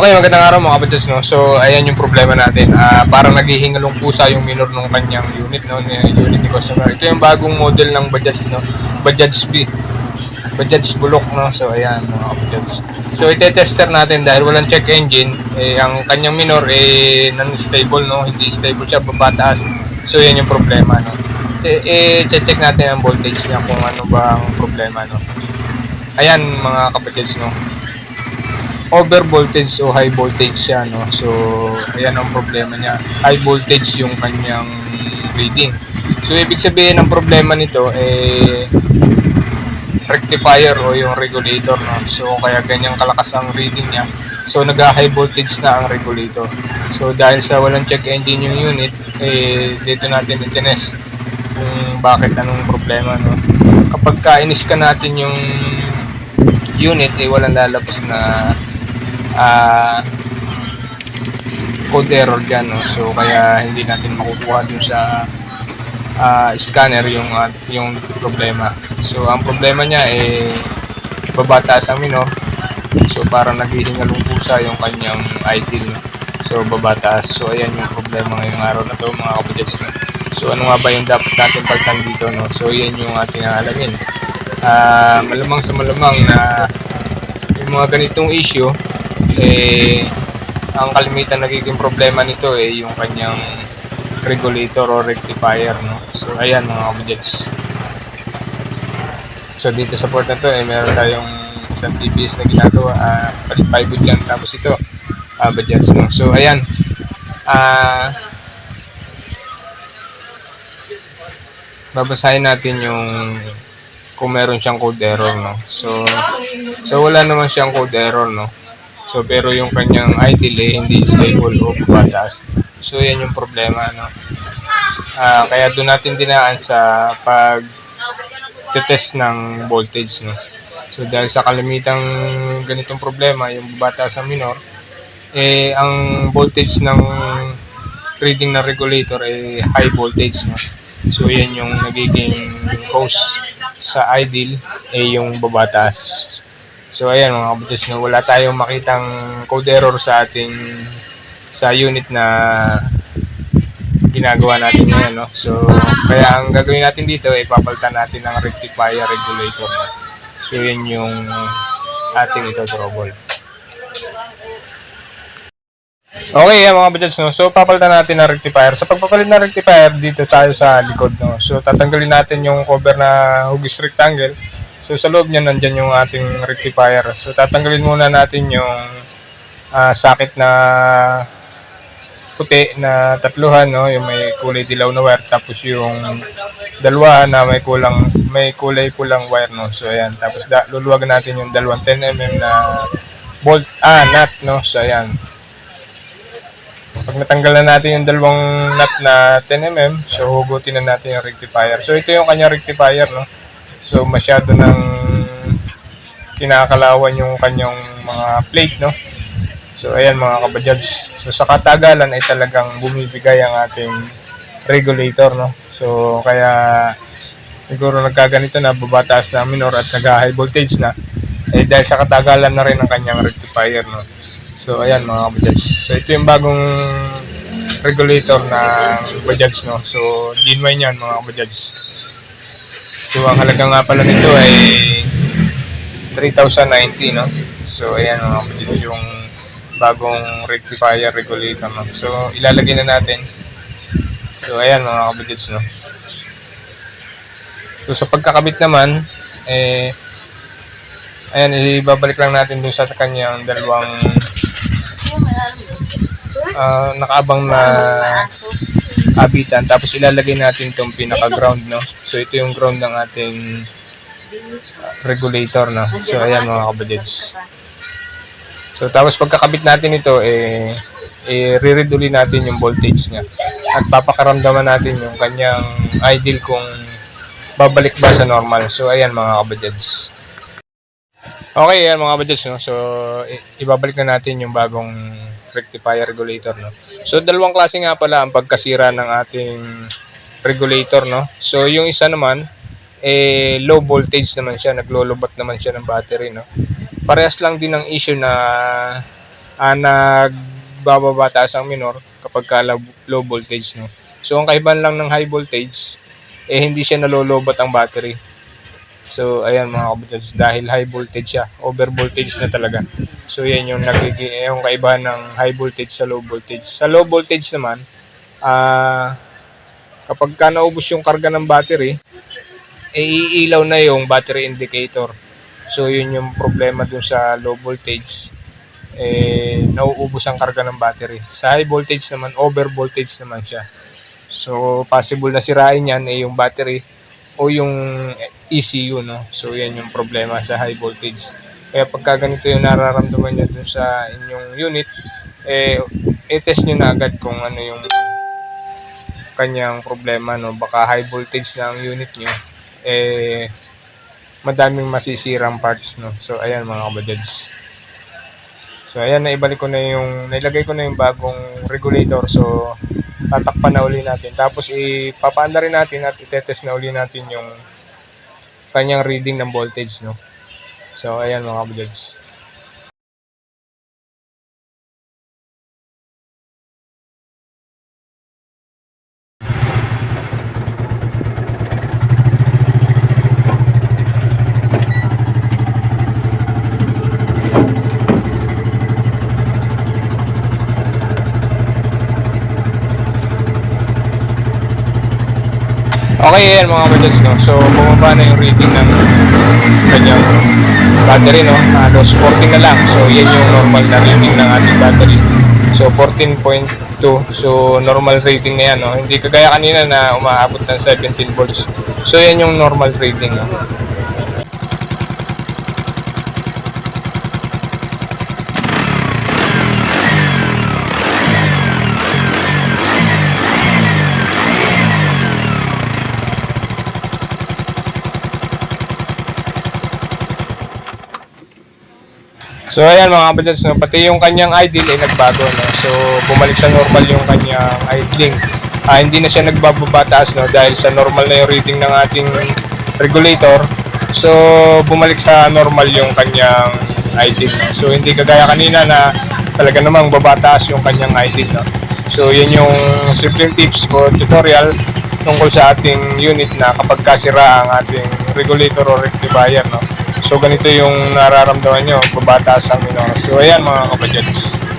Okay, magandang araw mga kapatid, no? So, ayan yung problema natin. Ah, parang naghihingalong pusa yung minor ng kanyang unit, no? Ni unit ni customer. Ito yung bagong model ng Bajaj, no? Bajaj B. Bajaj Bulok, no? So, ayan, mga kapatid. So, ite-tester natin dahil walang check engine. Eh, ang kanyang minor, eh, non-stable, no? Hindi stable siya, babataas. So, yan yung problema, no? Eh, check natin ang voltage niya kung ano ba ang problema, no? Ayan, mga kapatid, no? Over voltage o high voltage siya no? So ayan ang problema niya. High voltage yung kanyang reading. So ibig sabihin ng problema nito eh rectifier o yung regulator no? So kaya ganyang kalakas ang reading niya. So nag high voltage na ang regulator. So dahil sa walang check engine yung unit eh dito natin itines kung bakit anong problema no? Kapag kainis ka natin yung unit eh walang lalabas na ah code error dyan no? so kaya hindi natin makukuha dun sa ah, scanner yung ah, yung problema so ang problema niya eh babataas ang minor so parang naghihingalong pusa yung kanyang idle no? so babataas so ayan yung problema ngayong araw na to mga kapatid no? so ano nga ba yung dapat natin pagtan dito no? so yan yung ating alamin Ah, malamang sa malamang na yung mga ganitong issue eh ang kalimitan nagiging problema nito eh yung kanyang regulator o rectifier no? So ayan mga kabudyads so dito sa port na to eh meron tayong isang TBS na ginagawa. Ah palit plywood yan. Tapos ito ah budgets no? So ayan. Ah babasahin natin yung kung meron siyang code error no? So so wala naman siyang code error no So pero yung kanyang idle eh, hindi stable o bumataas. So yan yung problema no. Ah, kaya doon natin dinaan sa pag test ng voltage no. So dahil sa kalamitang ganitong problema, yung bumataas ang minor, eh ang voltage ng reading ng regulator ay high voltage no. So yan yung nagiging cause sa idle eh yung babataas. So ayan mga kabutis, no, wala tayong makitang code error sa ating sa unit na ginagawa natin ngayon. No? So kaya ang gagawin natin dito ay natin ng rectifier regulator. So yun yung ating ito trouble. Okay, yan mga budgets, no? So, papalitan natin ng rectifier. Sa pagpapalit ng rectifier, dito tayo sa likod, no? So, tatanggalin natin yung cover na hugis rectangle. So sa loob niya nandyan yung ating rectifier. So tatanggalin muna natin yung ah, sakit na puti na tatluhan no, yung may kulay dilaw na wire tapos yung dalawa na may kulang may kulay pulang wire no. So ayan, tapos da, luluwagan natin yung dalawang 10 mm na bolt ah nut no. So ayan. Pag natanggal na natin yung dalawang nut na 10 mm, so hugutin na natin yung rectifier. So ito yung kanya rectifier no. So masyado ng kinakalawan yung kanyang mga plate, no? So ayan mga kabajads. So sa katagalan ay talagang bumibigay ang ating regulator, no? So kaya siguro nagkaganito na babataas na minor at nag-high voltage na. Eh dahil sa katagalan na rin ang kanyang rectifier, no? So ayan mga kabajads. So ito yung bagong regulator ng Bajaj, no? So genuine yan mga kabajads. So, ang halaga nga pala nito ay 3,090, no? So, ayan mga kapatid, yung bagong rectifier regulator, no? So, ilalagay na natin. So, ayan mga kapatid, no? So, sa pagkakabit naman, eh, ayan, ibabalik lang natin dun sa kanyang dalawang ah, nakaabang na kabitan tapos ilalagay natin itong pinaka ground no? So ito yung ground ng ating uh, regulator no? So ayan mga kabadids so tapos pagkakabit natin ito eh i-read uli natin yung voltage niya. At papakaramdaman natin yung kanyang idle kung babalik ba sa normal. So ayan mga kabadids Okay, yan mga budgets, no? So, ibabalik na natin yung bagong rectifier regulator, no? So, dalawang klase nga pala ang pagkasira ng ating regulator, no? So, yung isa naman, eh, low voltage naman siya, naglolobot naman siya ng battery, no? Parehas lang din ang issue na ah, nagbababa taas ang minor kapag ka low voltage. No? So, ang kaibahan lang ng high voltage, eh hindi siya nalolobat ang battery. So, ayan mga kabatas, dahil high voltage siya, over voltage na talaga. So, yan yung, nagigi, yung kaibahan ng high voltage sa low voltage. Sa low voltage naman, ah, kapag ka naubos yung karga ng battery, eh, iilaw na yung battery indicator. So, yun yung problema dun sa low voltage. Eh, nauubos ang karga ng battery. Sa high voltage naman, over voltage naman siya. So, possible na sirain yan eh, yung battery o yung ECU, no? So, yan yung problema sa high voltage. Kaya pagka ganito yung nararamdaman nyo dun sa inyong unit, eh, i-test nyo na agad kung ano yung kanyang problema, no? Baka high voltage na ang unit nyo, eh, madaming masisirang parts, no? So, ayan mga kabajads. So, ayan, naibalik ko na yung, nailagay ko na yung bagong regulator. So, tatakpan na uli natin. Tapos, ipapaanda rin natin at itetest na uli natin yung kanyang reading ng voltage, no? So, ayan mga kabajads. Okay, yan mga kabajads, no? So, bumaba na yung reading ng kanyang battery, no? Halos 14 na lang. So, yan yung normal na reading ng ating battery. So, 14.2. So, normal rating na yan, no? Hindi kagaya kanina na umaabot ng 17 volts. So, yan yung normal rating, no? So ayan mga kabatas, no? pati yung kanyang idle ay nagbago. No? So bumalik sa normal yung kanyang idling. Ah, hindi na siya nagbababa taas no? dahil sa normal na yung reading ng ating regulator. So bumalik sa normal yung kanyang idle. No? So hindi kagaya kanina na talaga namang baba taas yung kanyang idle. No? So yan yung simpleng tips ko tutorial tungkol sa ating unit na kapag kasira ang ating regulator or rectifier. No? So ganito yung nararamdaman nyo, babataas ang minor. So ayan mga kabadyans.